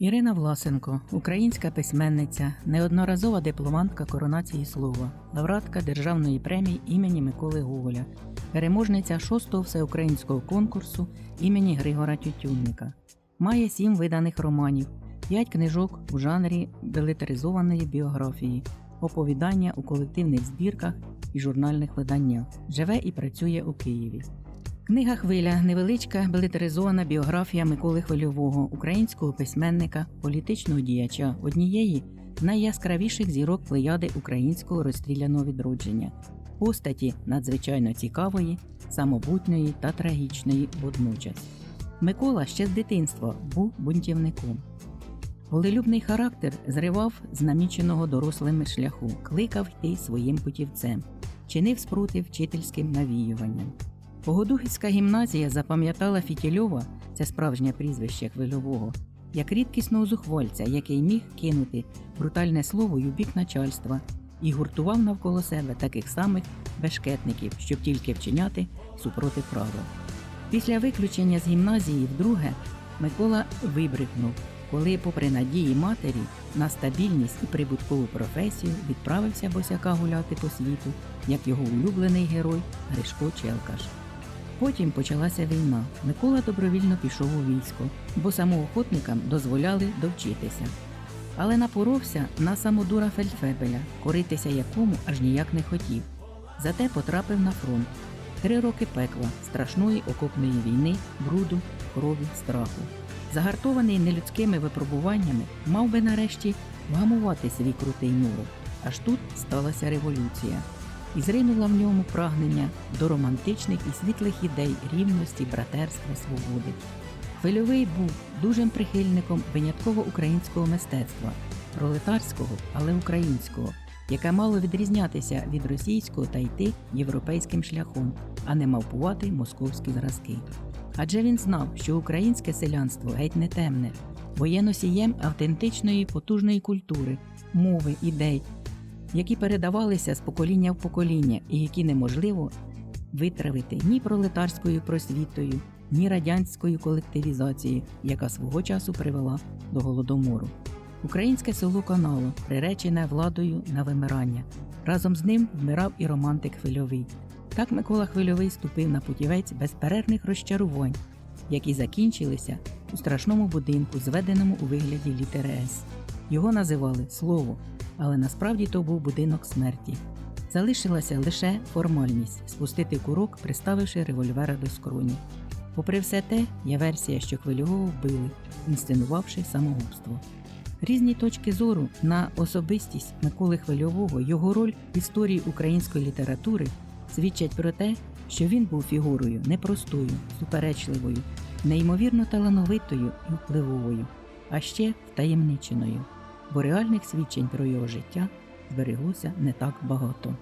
Ірина Власенко, українська письменниця, неодноразова дипломантка коронації слова, лауреатка Державної премії імені Миколи Гоголя, переможниця 6-го всеукраїнського конкурсу імені Григора Тютюнника. Має сім виданих романів, п'ять книжок у жанрі белетаризованої біографії, оповідання у колективних збірках і журнальних виданнях. Живе і працює у Києві. Книга Хвиля невеличка белетаризована біографія Миколи Хвильового, українського письменника, політичного діяча, однієї з найяскравіших зірок плеяди українського розстріляного відродження, постаті надзвичайно цікавої, самобутньої та трагічної водночас. Микола ще з дитинства був бунтівником. Волелюбний характер зривав з наміченого дорослими шляху, кликав йти своїм путівцем, чинив спротив вчительським навіюванням. Богодухівська гімназія запам'ятала Фітільова, це справжнє прізвище хвильового, як рідкісного зухвальця, який міг кинути брутальне слово у бік начальства і гуртував навколо себе таких самих бешкетників, щоб тільки вчиняти супроти правил. Після виключення з гімназії вдруге Микола вибрикнув, коли, попри надії матері на стабільність і прибуткову професію, відправився босяка гуляти по світу, як його улюблений герой Гришко Челкаш. Потім почалася війна. Микола добровільно пішов у військо, бо самоохотникам дозволяли довчитися. Але напоровся на самодура Фельдфебеля, коритися якому аж ніяк не хотів. Зате потрапив на фронт. Три роки пекла, страшної окопної війни, бруду, крові, страху. Загартований нелюдськими випробуваннями, мав би нарешті вгамувати свій крутий нурок. Аж тут сталася революція і зринула в ньому прагнення до романтичних і світлих ідей рівності, братерства, свободи. Хвильовий був дужим прихильником винятково українського мистецтва, пролетарського, але українського, яке мало відрізнятися від російського та йти європейським шляхом, а не мавпувати московські зразки. Адже він знав, що українське селянство геть не темне, бо є носієм автентичної потужної культури, мови, ідей, які передавалися з покоління в покоління і які неможливо витравити ні пролетарською просвітою, ні радянською колективізацією, яка свого часу привела до голодомору. Українське село канало, приречене владою на вимирання. Разом з ним вмирав і романтик Хвильовий. Так Микола Хвильовий ступив на путівець безперервних розчарувань, які закінчилися у страшному будинку, зведеному у вигляді літери С. Його називали Слово, але насправді то був будинок смерті. Залишилася лише формальність спустити курок, приставивши револьвера до скроні. Попри все те, є версія, що хвильового вбили, інсценувавши самогубство. Різні точки зору на особистість Миколи Хвильового, його роль в історії української літератури свідчать про те, що він був фігурою непростою, суперечливою, неймовірно талановитою і впливовою, а ще втаємниченою, бо реальних свідчень про його життя збереглося не так багато.